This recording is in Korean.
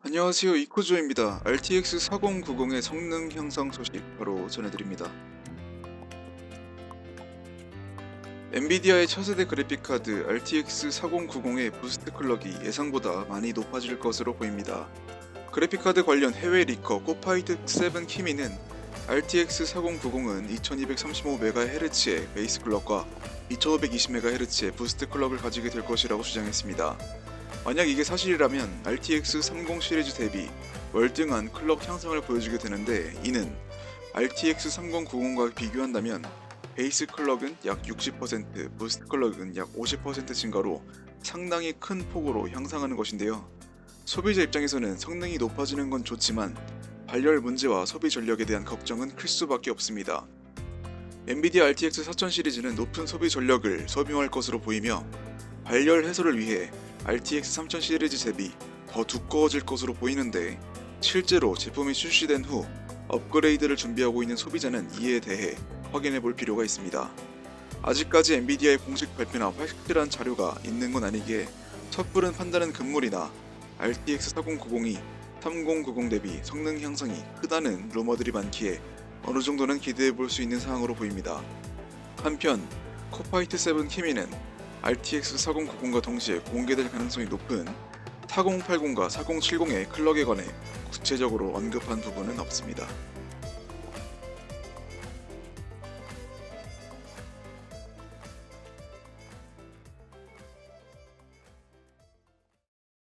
안녕하세요 이코조입니다. RTX 4090의 성능 향상 소식 바로 전해드립니다. 엔비디아의 차세대 그래픽카드 RTX 4090의 부스트 클럭이 예상보다 많이 높아질 것으로 보입니다. 그래픽카드 관련 해외 리커 코파이트 7 키미는 RTX 4090은 2235MHz의 베이스 클럭과 2520MHz의 부스트 클럭을 가지게 될 것이라고 주장했습니다. 만약 이게 사실이라면 RTX 30 시리즈 대비 월등한 클럭 향상을 보여주게 되는데 이는 RTX 3090과 비교한다면 베이스 클럭은 약 60%, 부스트 클럭은 약 50% 증가로 상당히 큰 폭으로 향상하는 것인데요. 소비자 입장에서는 성능이 높아지는 건 좋지만 발열 문제와 소비 전력에 대한 걱정은 클 수밖에 없습니다. 엔비디아 RTX 4000 시리즈는 높은 소비 전력을 소비할 것으로 보이며 발열 해소를 위해 RTX 3000 시리즈 대비 더 두꺼워질 것으로 보이는데 실제로 제품이 출시된 후 업그레이드를 준비하고 있는 소비자는 이에 대해 확인해 볼 필요가 있습니다. 아직까지 엔비디아의 공식 발표나 확실한 자료가 있는 건 아니기에 섣부른 판단은 금물이나 RTX 4090이 3090 대비 성능 향상이 크다는 루머들이 많기에 어느 정도는 기대해 볼 수 있는 상황으로 보입니다. 한편 코파이트 7 키미는 RTX 4090과 동시에 공개될 가능성이 높은 4080과 4070의 클럭에 관해 구체적으로 언급한 부분은 없습니다.